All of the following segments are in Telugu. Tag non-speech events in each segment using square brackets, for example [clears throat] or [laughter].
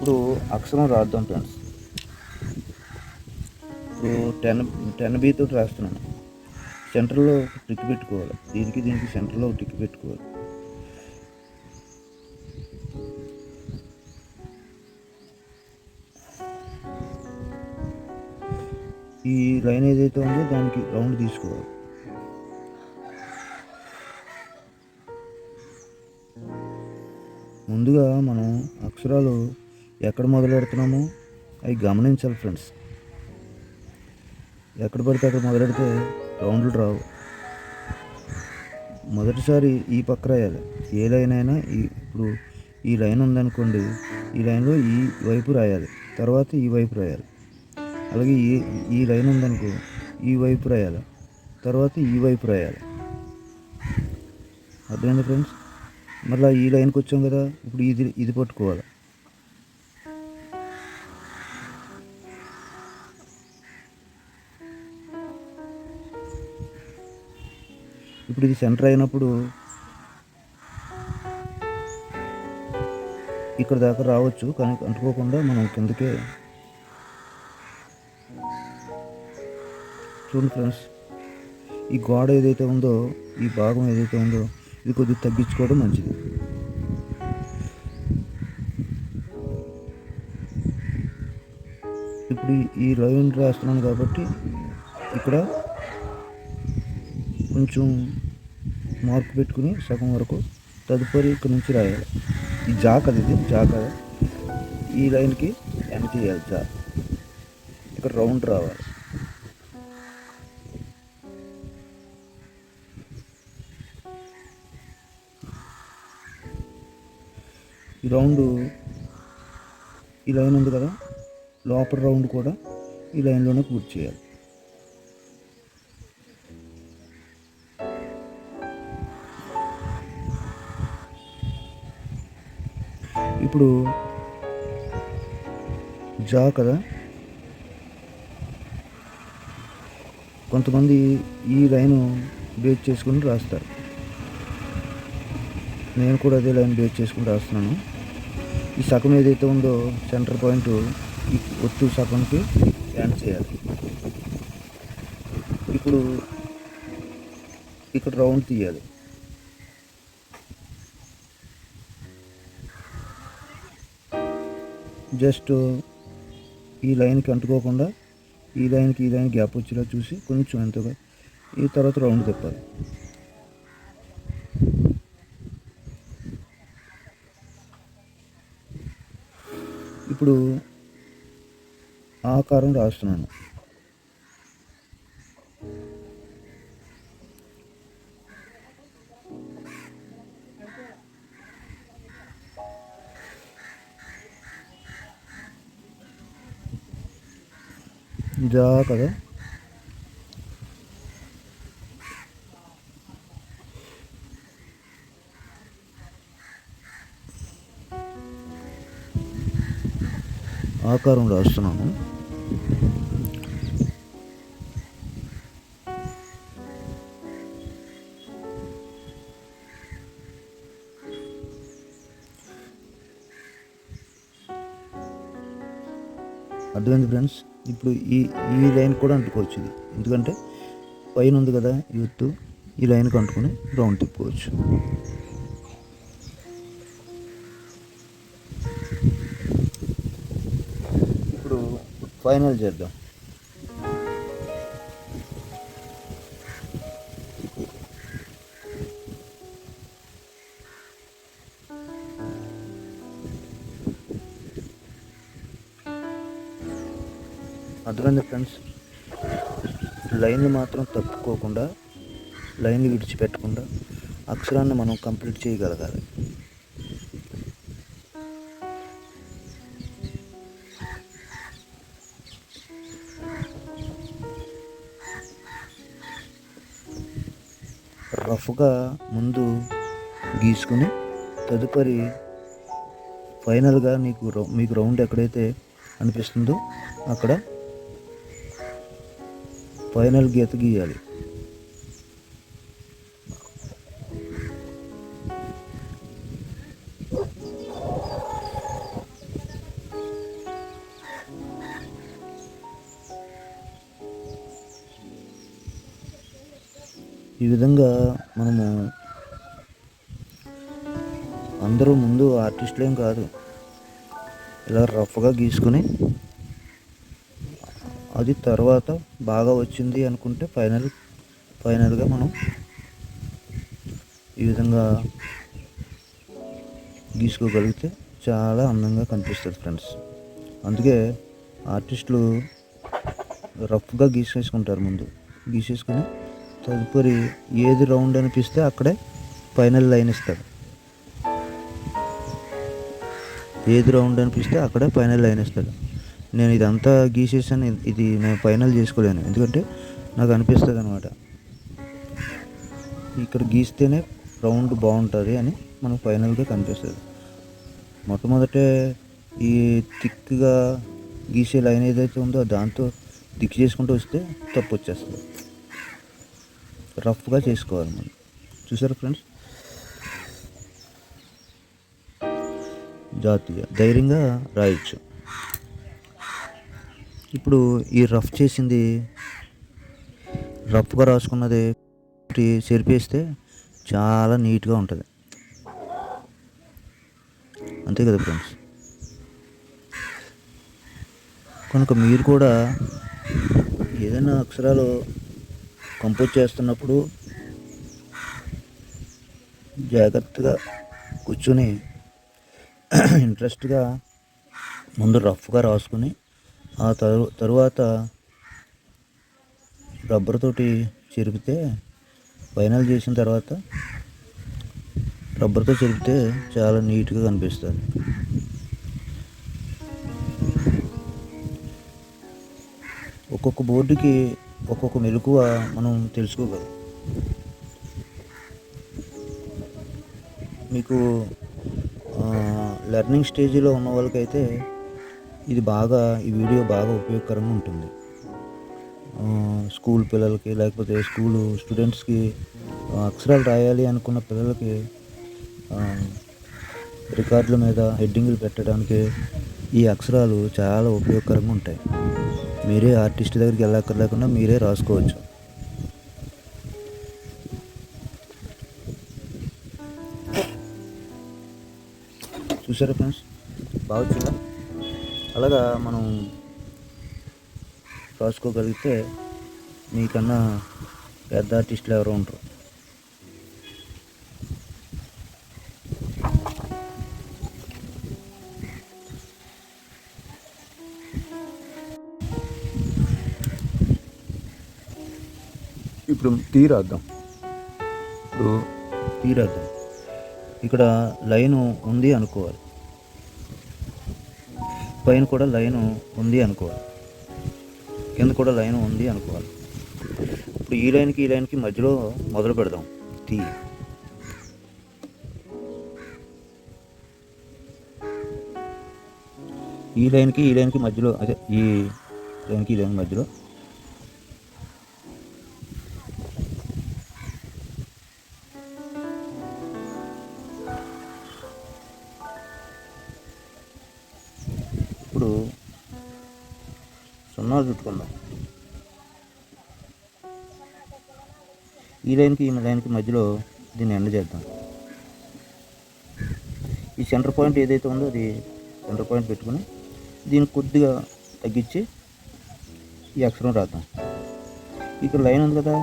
ఇప్పుడు అక్షరం రాద్దాం ఫ్రెండ్స్. ఇప్పుడు టెన్ టెన్ బీతో తోటి రాస్తున్నాను. సెంటర్లో టిక్ పెట్టుకోవాలి. దీనికి దీనికి సెంటర్లో టిక్ పెట్టుకోవాలి. ఈ లైన్ ఏదైతే ఉందో దానికి రౌండ్ తీసుకోవాలి. ముందుగా మనం అక్షరాలు ఎక్కడ మొదలు పెడుతున్నామో అవి గమనించాలి ఫ్రెండ్స్. ఎక్కడ పడితే అక్కడ మొదలెడితే రౌండ్లు రావు. మొదటిసారి ఈ పక్క రాయాలి ఏ లైన్ అయినా ఈ ఇప్పుడు ఈ లైన్ ఉందనుకోండి ఈ లైన్లో ఈ వైపు రాయాలి. తర్వాత ఈ వైపు రాయాలి. అలాగే ఈ ఈ లైన్ ఉందనుకో ఈ వైపు రాయాలి. తర్వాత ఈ వైపు రాయాలి. అర్థమైంది ఫ్రెండ్స్? మళ్ళీ ఈ లైన్కి వచ్చాం కదా ఇప్పుడు ఇది ఇది పట్టుకోవాలి. ఇప్పుడు ఇది సెంటర్ అయినప్పుడు ఇక్కడ దాకా రావచ్చు కానీ అంటుకోకుండా మనం కిందకే చూడండి ఫ్రెండ్స్ ఈ గోడ ఏదైతే ఉందో ఈ భాగం ఏదైతే ఉందో ఇది కొద్దిగా తగ్గించుకోవడం మంచిది. ఇప్పుడు ఈ- లైన్ రాస్తున్నాను కాబట్టి ఇక్కడ కొంచెం మార్క్ పెట్టుకుని సగం వరకు తదుపరి ఇక్కడ నుంచి రాయాలి. ఈ జా ఇది జా ఈ లైన్కి ఎంత తీయాలి జా ఇక్కడ రౌండ్ రావాలి. ఈ రౌండ్ ఈ లైన్ ఉంది కదా లోపల రౌండ్ కూడా ఈ లైన్లోనే పూర్తి చేయాలి. ఇప్పుడు జా కదా? కొంతమంది ఈ లైన్ బేస్ చేసుకుని రాస్తారు. నేను కూడా అదే లైన్ బేస్ చేసుకుని రాస్తున్నాను. ఈ సగం ఏదైతే ఉందో సెంటర్ పాయింట్ ఈ ఒత్తు సగంకి యాడ్ చేయాలి. ఇప్పుడు ఇక్కడ రౌండ్ తీయాలి. జస్ట్ ఈ లైన్కి అంటుకోకుండా ఈ లైన్కి ఈ లైన్ గ్యాప్ వచ్చేలా చూసి కొంచెం ఎంతగా ఈ తర్వాత రౌండ్ తిప్పాలి. ఇప్పుడు ఆకారం రాస్తున్నాను. జా కదా? ఆకారం రాస్తున్నాను. అర్థమైంది ఫ్రెండ్స్? ఇప్పుడు ఈ ఈ లైన్ కూడా అంటుకోవచ్చు ఇది. ఎందుకంటే పైన ఉంది కదా యూత్ ఈ లైన్కి అంటుకొని రౌండ్ తిప్పుకోవచ్చు. ఇప్పుడు ఫైనల్ చేద్దాం. అర్థమైంది ఫ్రెండ్స్ లైన్లు మాత్రం తప్పుకోకుండా లైన్లు విడిచిపెట్టకుండా అక్షరాన్ని మనం కంప్లీట్ చేయగలగాలి. రఫ్గా ముందు గీసుకుని తదుపరి ఫైనల్గా నీకు మీకు రౌండ్ ఎక్కడైతే అనిపిస్తుందో అక్కడ ఫైనల్ గీత గీయాలి. ఈ విధంగా మనము అందరూ ముందు ఆర్టిస్టులేం కాదు. ఇలా రఫ్గా గీసుకొని అది తర్వాత బాగా వచ్చింది అనుకుంటే ఫైనల్ ఫైనల్గా మనం ఈ విధంగా గీసుకోగలిగితే చాలా అందంగా కనిపిస్తుంది ఫ్రెండ్స్. అందుకే ఆర్టిస్టులు రఫ్గా గీసేసుకుంటారు ముందు. గీసేసుకుని తదుపరి ఏది రౌండ్ అనిపిస్తే అక్కడే ఫైనల్ లైన్ ఇస్తాడు ఏది రౌండ్ అనిపిస్తే అక్కడే ఫైనల్ లైన్ ఇస్తాడు నేను ఇదంతా గీసేసాను ఇది నేను ఫైనల్ చేసుకోలేను. ఎందుకంటే నాకు అనిపిస్తుంది అనమాట ఇక్కడ గీస్తేనే రౌండ్ బాగుంటుంది అని మనకు ఫైనల్గా కనిపిస్తుంది. మొట్టమొదటే ఈ థిక్గా గీసే లైన్ ఏదైతే ఉందో దాంతో థిక్ చేసుకుంటూ వస్తే తప్పు వచ్చేస్తుంది రఫ్గా చేసుకోవాలి మనం. చూసారు ఫ్రెండ్స్? జాతీయ. ధైర్యంగా రాయొచ్చు. ఇప్పుడు ఈ రఫ్ చేసింది రఫ్గా రాసుకున్నది చెరిపేస్తే చాలా నీట్గా ఉంటుంది. అంతే కదా ఫ్రెండ్స్ కనుక మీరు కూడా ఏదైనా అక్షరాలు కంపోజ్ చేస్తున్నప్పుడు జాగ్రత్తగా కూర్చొని ఇంట్రెస్ట్గా [clears throat] ముందు రఫ్గా రాసుకుని ఆ తరు తరువాత రబ్బర్ తోటి చెరిపితే ఫైనల్ చేసిన తర్వాత రబ్బర్తో చెరిపితే చాలా నీట్గా కనిపిస్తుంది. ఒక్కొక్క బోర్డుకి ఒక్కొక్క మెలకువ మనం తెలుసుకోగలం. మీకు లెర్నింగ్ స్టేజ్లో ఉన్న వాళ్ళకైతే ఇది బాగా ఈ వీడియో బాగా ఉపయోగకరంగా ఉంటుంది. స్కూల్ పిల్లలకి లేకపోతే స్కూల్ స్టూడెంట్స్కి అక్షరాలు రాయాలి అనుకున్న పిల్లలకి రికార్డుల మీద హెడ్డింగ్లు పెట్టడానికి ఈ అక్షరాలు చాలా ఉపయోగకరంగా ఉంటాయి. మీరే ఆర్టిస్ట్ దగ్గరికి వెళ్ళక్కర్లేకుండా మీరే రాసుకోవచ్చు. చూసారా ఫ్రెండ్స్? బాగా అలాగా మనం రాసుకోగలిగితే మీకన్నా పెద్ద ఆర్టిస్టులు ఎవరు ఉంటారు. ఇప్పుడు తీరాద్దాం ఇప్పుడు తీరాద్దాం ఇక్కడ లైను ఉంది అనుకోవాలి. పైన కూడా లైన్ ఉంది అనుకోవాలి. కింద కూడా లైన్ ఉంది అనుకోవాలి. ఇప్పుడు ఈ లైన్కి ఈ లైన్కి మధ్యలో మొదలు పెడదాం. తీ ఈ లైన్కి ఈ లైన్కి మధ్యలో అదే ఈ లైన్కి ఈ లైన్ మధ్యలో ఈ లైన్కి ఈ లైన్కి మధ్యలో దీన్ని ఎండ చేద్దాం. ఈ సెంటర్ పాయింట్ ఏదైతే ఉందో అది సెంటర్ పాయింట్ పెట్టుకుని దీన్ని కొద్దిగా తగ్గించి ఈ అక్షరం రాద్దాం. ఇక్కడ లైన్ ఉంది కదా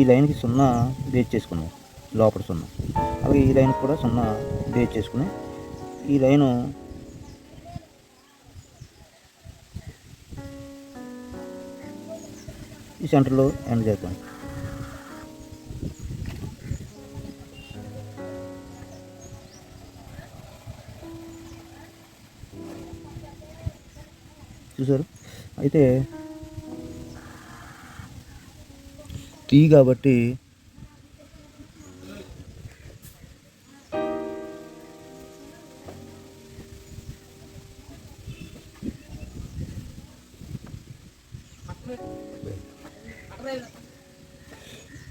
ఈ లైన్కి సున్నా బేస్ చేసుకున్నాం లోపల సున్నా. అలాగే ఈ లైన్కి కూడా సున్నా బేస్ చేసుకుని ఈ లైను ఈ సెంటర్లో ఎండ్ చేద్దాం. చూసారు అయితే టీ కాబట్టి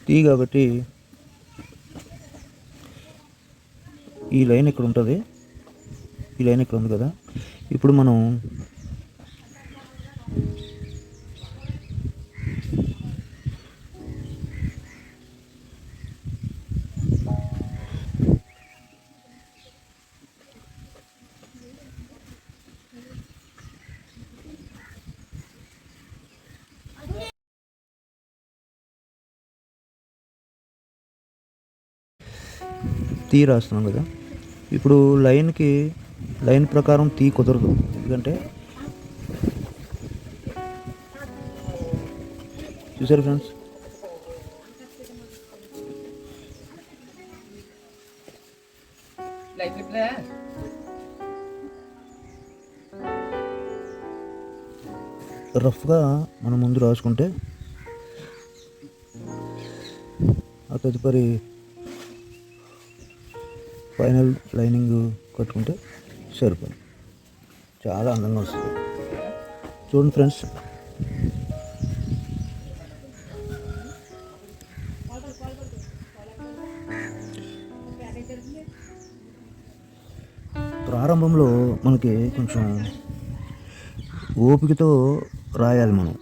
టీ కాబట్టి ఈ లైన్ ఇక్కడ ఉంటుంది. ఈ లైన్ ఇక్కడ ఉంది కదా. ఇప్పుడు మనం తీ రాస్తున్నాం కదా. ఇప్పుడు లైన్కి లైన్ ప్రకారం తీ కుదరదు. ఎందుకంటే చూసారు ఫ్రెండ్స్? రఫ్గా మనం ముందు రాసుకుంటే ఆ తదుపరి ఫైనల్ లైనింగ్ కట్టుకుంటే సరిపోయింది చాలా అందంగా వస్తుంది. చూడండి ఫ్రెండ్స్. ప్రారంభంలో మనకి కొంచెం ఓపికతో రాయాలి మనం.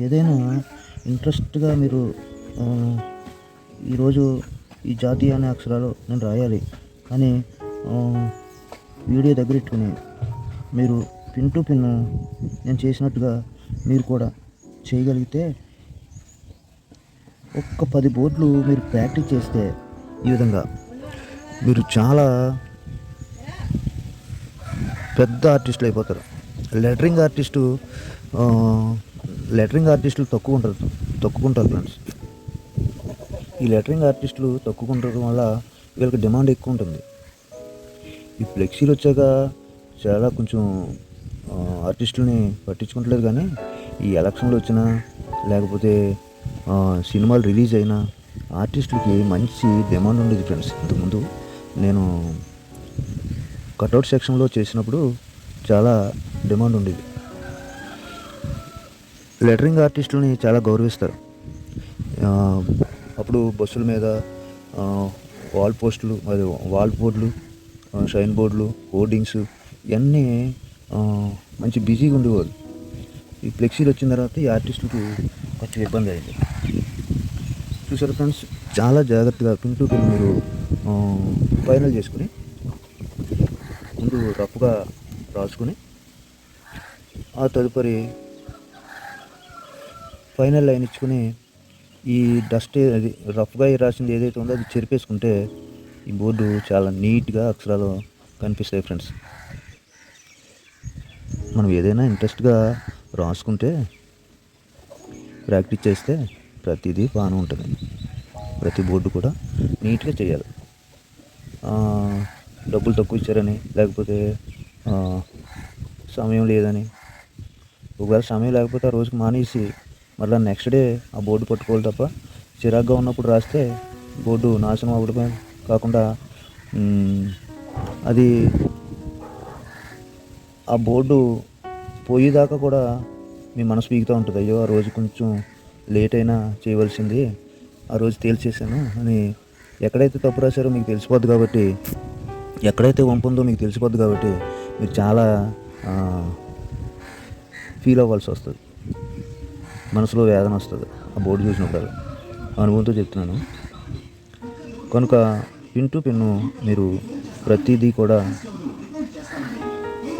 ఏదైనా ఇంట్రెస్ట్గా మీరు ఈరోజు ఈ జాతీయ అనే అక్షరాలు నేను రాయాలి అని వీడియో దగ్గర పెట్టుకుని మీరు పిన్ టు పిన్ నేను చేసినట్టుగా మీరు కూడా చేయగలిగితే ఒక్క పది బోర్డులు మీరు ప్రాక్టీస్ చేస్తే ఈ విధంగా మీరు చాలా పెద్ద ఆర్టిస్టులు అయిపోతారు. లెటరింగ్ ఆర్టిస్టు లెటరింగ్ ఆర్టిస్టులు తక్కువ ఉంటారు ఫ్రెండ్స్. ఈ లెటరింగ్ ఆర్టిస్టులు తక్కువ ఉండడం వల్ల వీళ్ళకి డిమాండ్ ఎక్కువ ఉంటుంది. ఈ ఫ్లెక్సీలు వచ్చాక చాలా కొంచెం ఆర్టిస్టులని పట్టించుకుంటలేదు కానీ ఈ ఎలక్షన్లు వచ్చినా లేకపోతే సినిమాలు రిలీజ్ అయినా ఆర్టిస్టులకి మంచి డిమాండ్ ఉండేది ఫ్రెండ్స్. ఇంతకుముందు నేను కటౌట్ సెక్షన్లో చేసినప్పుడు చాలా డిమాండ్ ఉండేది. లెటరింగ్ ఆర్టిస్టులని చాలా గౌరవిస్తారు. అప్పుడు బస్సుల మీద వాల్ పోస్టులు మరి వాల్ బోర్డులు షైన్ బోర్డులు హోర్డింగ్స్ ఇవన్నీ మంచి బిజీగా ఉండేవాళ్ళు. ఈ ఫ్లెక్సీలు వచ్చిన తర్వాత ఈ ఆర్టిస్టులకు కొంచెం ఇబ్బంది అయింది. చూసారు ఫ్రెండ్స్ చాలా జాగ్రత్తగా పిన్ టు పిన్ మీరు ఫైనల్ చేసుకుని ముందు రఫ్గా రాసుకుని ఆ తదుపరి ఫైనల్ లైన్ ఇచ్చుకుని ఈ డస్ట్ అది రఫ్గా రాసింది ఏదైతే ఉందో అది చెరిపేసుకుంటే ఈ బోర్డు చాలా నీట్గా అక్షరాలు కనిపిస్తాయి ఫ్రెండ్స్. మనం ఏదైనా ఇంట్రెస్ట్గా రాసుకుంటే ప్రాక్టీస్ చేస్తే ప్రతిదీ బాగానే ఉంటుంది. ప్రతి బోర్డు కూడా నీట్గా చేయాలి. డబ్బులు తక్కువ ఇచ్చారని లేకపోతే సమయం లేదని ఒకవేళ సమయం లేకపోతే ఆ రోజుకి మానేసి మళ్ళీ నెక్స్ట్ డే ఆ బోర్డు పట్టుకోవాలి తప్ప చిరాగ్గా ఉన్నప్పుడు రాస్తే బోర్డు నాశనం అవ్వడమే కాకుండా అది ఆ బోర్డు పోయేదాకా కూడా మీ మనసు పీగుతూ ఉంటుంది. అయ్యో ఆ రోజు కొంచెం లేట్ అయినా చేయవలసింది ఆ రోజు తేల్చేసాను అని ఎక్కడైతే తప్పు రాశారో మీకు తెలిసిపోద్ది కాబట్టి ఎక్కడైతే వంపుందో మీకు తెలిసిపోద్ది కాబట్టి మీరు చాలా ఫీల్ అవ్వాల్సి వస్తుంది. మనసులో వేదన వస్తుంది. ఆ బోర్డు చూసినప్పుడు అనుభవంతో చెప్తున్నాను. కనుక పిన్ టు పిన్ను మీరు ప్రతిదీ కూడా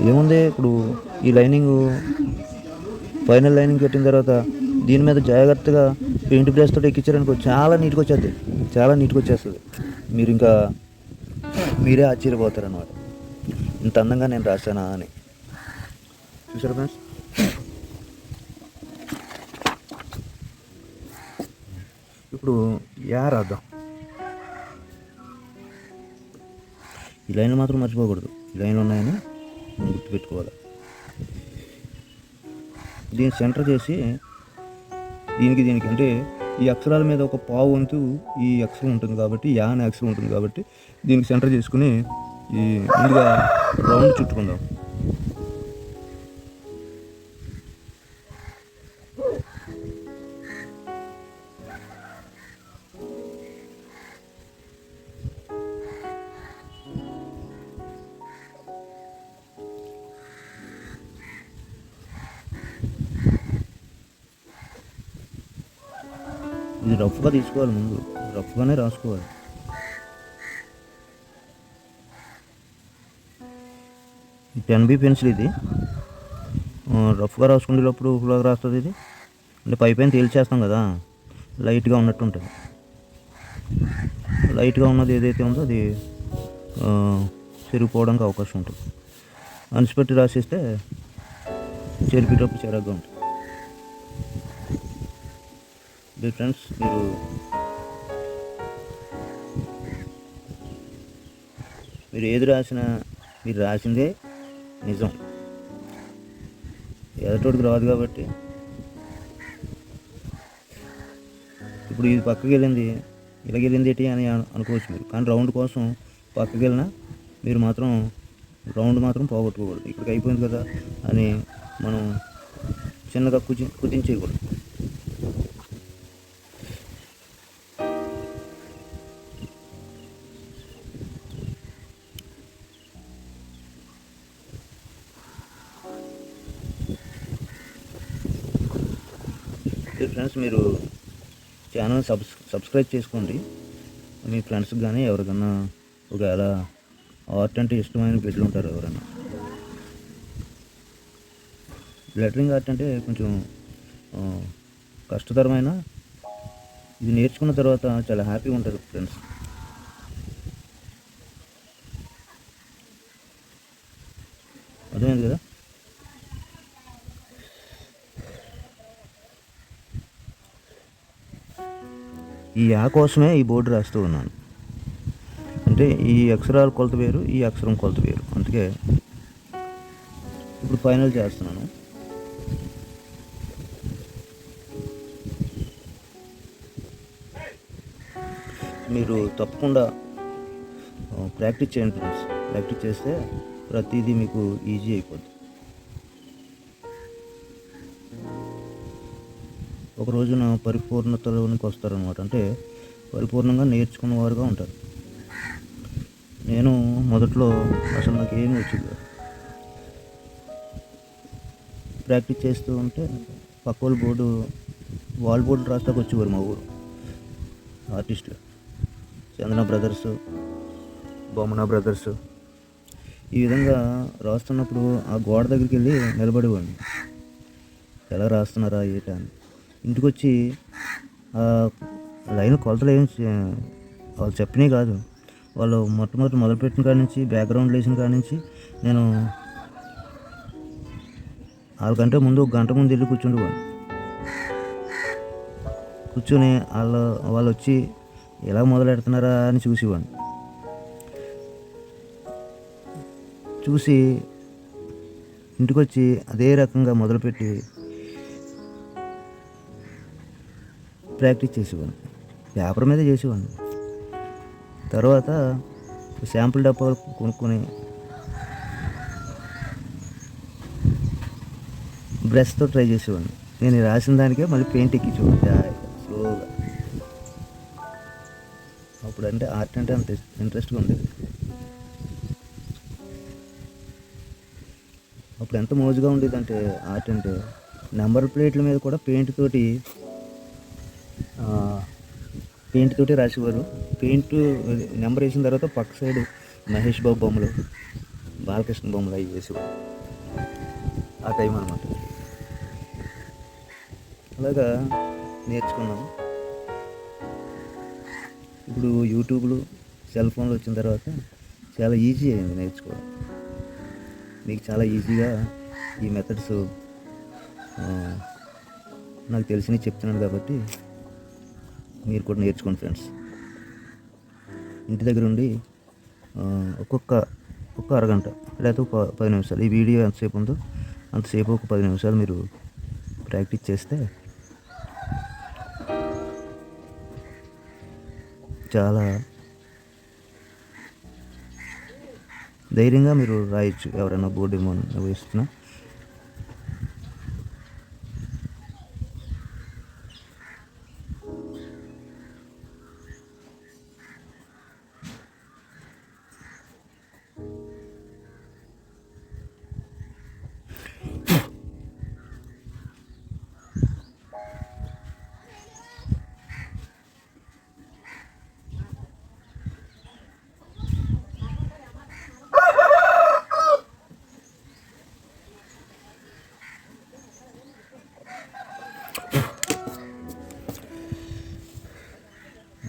ఏముంది ఇప్పుడు ఈ లైనింగ్ ఫైనల్ లైనింగ్ పెట్టిన తర్వాత దీని మీద జాగ్రత్తగా పెయింట్ బ్రష్తో తోటి ఎక్కించారనుకో చాలా నీట్గా వచ్చేది చాలా నీట్గా వచ్చేస్తుంది. మీరు ఇంకా మీరే ఆశ్చర్యపోతారనమాట ఇంత అందంగా నేను రాశానా అని. చూసారా ఫ్రెండ్స్? ఇప్పుడు యా ఈ లైన్లు మాత్రం మర్చిపోకూడదు. ఈ లైన్లు ఉన్నాయని మనం గుర్తుపెట్టుకోవాలి. దీన్ని సెంటర్ చేసి దీనికి దీనికి అంటే ఈ అక్షరాల మీద ఒక పావు వంతు ఈ అక్షరం ఉంటుంది కాబట్టి యా అనే అక్షరం ఉంటుంది కాబట్టి దీనికి సెంటర్ చేసుకుని ఈ ముందుగా రౌండ్ చుట్టుకుందాం. రఫ్గా తీసుకోవాలి ముందు. రఫ్గానే రాసుకోవాలి. టెన్ బి పెన్సిల్ ఇది. రఫ్గా రాసుకునేటప్పుడు ఉప్పులాగా రాస్తుంది ఇది. అంటే పై పైన తేల్చేస్తాం కదా. లైట్గా ఉన్నట్టు ఉంటుంది లైట్గా ఉన్నది ఏదైతే ఉందో అది చెరిగిపోవడానికి అవకాశం ఉంటుంది. అనిసిపెట్టి రాసిస్తే చెరిపేటప్పుడు చెరగ్గా ఉంటుంది. ఇది ఫ్రెండ్స్ మీరు మీరు ఏది రాసినా మీరు రాసిందే నిజం. ఎదటోడికి రాదు కాబట్టి. ఇప్పుడు ఇది పక్కకి వెళ్ళింది ఇలాగ వెళ్ళింది ఏంటి అని అనుకోవచ్చు మీరు. కానీ రౌండ్ కోసం పక్కకి వెళ్ళినా మీరు మాత్రం రౌండ్ మాత్రం పోగొట్టుకోకూడదు. ఇక్కడికి అయిపోయింది కదా అని మనం చిన్నగా కుచి కుదించేయకూడదు. ఫ్రెండ్స్ మీరు ఛానల్ సబ్స్ సబ్స్క్రైబ్ చేసుకోండి. మీ ఫ్రెండ్స్కి కానీ ఎవరికన్నా ఒకవేళ ఆర్ట్ అంటే ఇష్టమైన బిడ్డలు ఉంటారు ఎవరైనా లెటరింగ్ ఆర్ట్ అంటే కొంచెం కష్టతరమైన ఇది నేర్చుకున్న తర్వాత చాలా హ్యాపీగా ఉంటుంది ఫ్రెండ్స్ అర్థమైంది కదా ఈ యా కోసమే ఈ బోర్డు రాస్తూ ఉన్నాను. అంటే ఈ అక్షరాల కొలత వేరు ఈ అక్షరం కొలత వేరు. అందుకే ఇప్పుడు ఫైనల్ చేస్తున్నాను. మీరు తప్పకుండా ప్రాక్టీస్ చేయండి ఫ్రెండ్స్. ప్రాక్టీస్ చేస్తే ప్రతిదీ మీకు ఈజీ అయిపోద్ది. ఒక రోజున పరిపూర్ణతలోనికి వస్తారనమాట అంటే పరిపూర్ణంగా నేర్చుకున్న వారుగా ఉంటారు. నేను మొదట్లో అసలు నాకు ఏమీ వచ్చింది ప్రాక్టీస్ చేస్తూ ఉంటే పక్క బోర్డు వాల్ బోర్డు రాస్తాకు వచ్చేవారు మా ఊరు. ఆర్టిస్టులు. Chandana brothers Bommana brothers. ఈ విధంగా రాస్తున్నప్పుడు ఆ గోడ దగ్గరికి వెళ్ళి నిలబడేవాడిని. ఎలా రాస్తున్నారా ఏటా అని. ఇంటికి వచ్చి లైన్ కొలతలు ఏం వాళ్ళు చెప్పినవి కాదు. వాళ్ళు మొట్టమొదటి మొదలుపెట్టిన కాడి నుంచి బ్యాక్గ్రౌండ్ వేసిన కాడి నుంచి నేను ఆరు గంట ముందు ఒక గంట ముందు వెళ్ళి కూర్చుండేవాడిని. కూర్చొని వాళ్ళు వాళ్ళు వచ్చి ఎలా మొదలు పెడుతున్నారా అని చూసేవాడిని. చూసి ఇంటికి వచ్చి అదే రకంగా మొదలుపెట్టి ప్రాక్టీస్ చేసేవాడిని. పేపర్ మీద చేసేవాడిని. తర్వాత శాంపుల్ డబ్బాలు కొనుక్కొని బ్రష్తో ట్రై చేసేవాడిని. నేను రాసిన దానికే మళ్ళీ పెయింట్ ఎక్కించేవాడిని. స్లోగా. అప్పుడు అంటే ఆర్ట్ అంటే అంత ఇంట్రెస్ట్గా ఉండేది. అప్పుడు ఎంత మోజుగా ఉండేది అంటే ఆర్ట్ అంటే నెంబర్ ప్లేట్ల మీద కూడా పెయింట్ తోటి పెయింట్ తోటి రాసేవారు. పెయింట్ నెంబర్ వేసిన తర్వాత పక్క సైడ్ మహేష్ బాబు బొమ్మలు బాలకృష్ణ బొమ్మలు అవి వేసేవారు. ఆ టైం అనమాట అలాగా నేర్చుకున్నాం ఇప్పుడు యూట్యూబ్లు సెల్ ఫోన్లు వచ్చిన తర్వాత చాలా ఈజీ అయింది నేర్చుకోవడం. మీకు చాలా ఈజీగా ఈ మెథడ్స్ నాకు తెలిసినవి చెప్తున్నాను కాబట్టి మీరు కూడా నేర్చుకోండి ఫ్రెండ్స్. ఇంటి దగ్గర ఉండి ఒక్కొక్క ఒక్క అరగంట లేకపోతే ఒక పది నిమిషాలు. ఈ వీడియో ఎంతసేపు ఉందో అంతసేపు ఒక పది నిమిషాలు మీరు ప్రాక్టీస్ చేస్తే చాలా ధైర్యంగా మీరు రాయొచ్చు ఎవరైనా బోర్డు ఏమో వేస్తున్నా.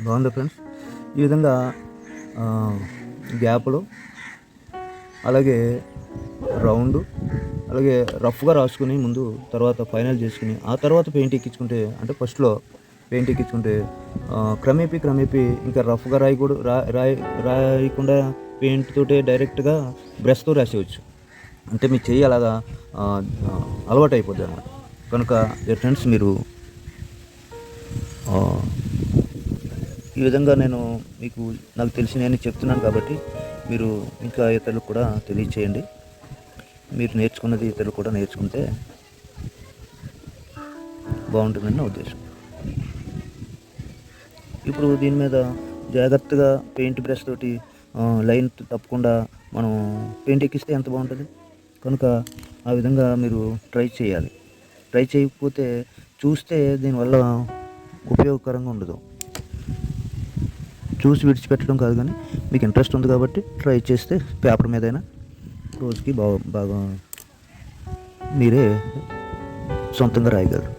బాగుంది ఫ్రెండ్స్ ఈ విధంగా గ్యాప్లు అలాగే రౌండ్ అలాగే రఫ్గా రాసుకుని ముందు తర్వాత ఫైనల్ చేసుకుని ఆ తర్వాత పెయింట్ ఎక్కించుకుంటే అంటే ఫస్ట్లో పెయింట్ ఎక్కించుకుంటే క్రమేపీ క్రమేపీ ఇంకా రఫ్గా రాయకూడదు రా రాయి రాయకుండా పెయింట్ తోటే డైరెక్ట్గా బ్రష్తో రాసేయచ్చు. అంటే మీ చెయ్యి అలాగా అలవాటు అయిపోద్ది అనమాట కనుక ఫ్రెండ్స్ మీరు ఈ విధంగా నేను మీకు నాకు తెలిసి నేను చెప్తున్నాను కాబట్టి మీరు ఇంకా ఇతరులకు కూడా తెలియచేయండి. మీరు నేర్చుకున్నది ఇతరులు కూడా నేర్చుకుంటే బాగుంటుందని నా ఉద్దేశం. ఇప్పుడు దీని మీద జాగ్రత్తగా పెయింట్ బ్రష్ తోటి లైన్ తప్పకుండా మనం పెయింట్ ఎక్కిస్తే ఎంత బాగుంటుంది? కనుక ఆ విధంగా మీరు ట్రై చేయాలి. ట్రై చేయకపోతే చూస్తే దీనివల్ల ఉపయోగకరంగా ఉండదు. చూసి విడిచిపెట్టడం కాదు కానీ మీకు ఇంట్రెస్ట్ ఉంది కాబట్టి ట్రై చేస్తే పేపర్ మీదైనా రోజుకి బాగా బాగా మీరే సొంతంగా రాయగలరు.